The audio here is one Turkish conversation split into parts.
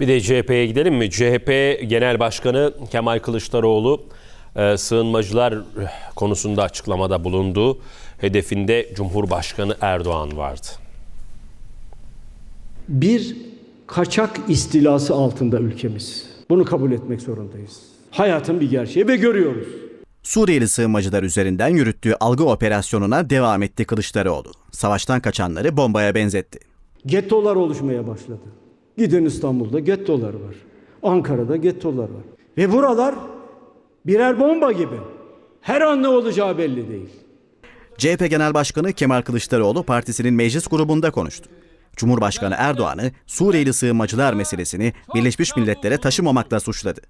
Bir de CHP'ye gidelim mi? CHP Genel Başkanı Kemal Kılıçdaroğlu e, sığınmacılar konusunda açıklamada bulundu. Hedefinde Cumhurbaşkanı Erdoğan vardı. bir kaçak istilası altında ülkemiz. Bunu kabul etmek zorundayız. Hayatın bir gerçeği ve görüyoruz. Suriyeli sığınmacılar üzerinden yürüttüğü algı operasyonuna devam etti Kılıçdaroğlu. Savaştan kaçanları bombaya benzetti. Gettolar oluşmaya başladı. Gidin İstanbul'da gettolar var. Ankara'da gettolar var. Ve buralar birer bomba gibi. Her an ne olacağı belli değil. CHP Genel Başkanı Kemal Kılıçdaroğlu partisinin meclis grubunda konuştu. Cumhurbaşkanı Erdoğan'ı Suriyeli sığınmacılar meselesini Birleşmiş Milletler'e taşımamakla suçladı.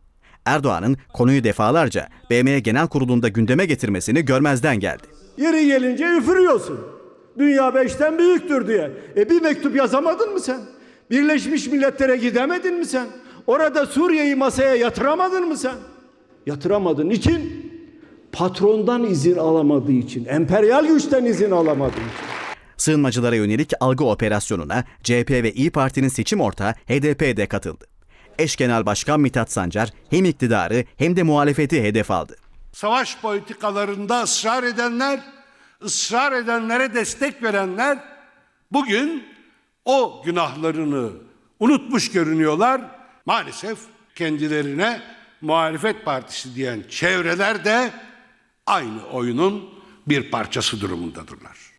Erdoğan'ın konuyu defalarca BM Genel Kurulu'nda gündeme getirmesini görmezden geldi. Yeri gelince üfürüyorsun. Dünya beşten büyüktür diye. E bir mektup yazamadın mı sen? Birleşmiş Milletler'e gidemedin mi sen? Orada Suriye'yi masaya yatıramadın mı sen? Yatıramadın. Niçin? Patrondan izin alamadığı için, emperyal güçten izin alamadığı için. Sığınmacılara yönelik algı operasyonuna CHP ve İyi Parti'nin seçim ortağı HDP de katıldı. Eş Genel Başkan Mithat Sancar hem iktidarı hem de muhalefeti hedef aldı. savaş politikalarında ısrar edenler, ısrar edenlere destek verenler bugün o günahlarını unutmuş görünüyorlar. Maalesef kendilerine muhalefet partisi diyen çevreler de aynı oyunun bir parçası durumundadırlar.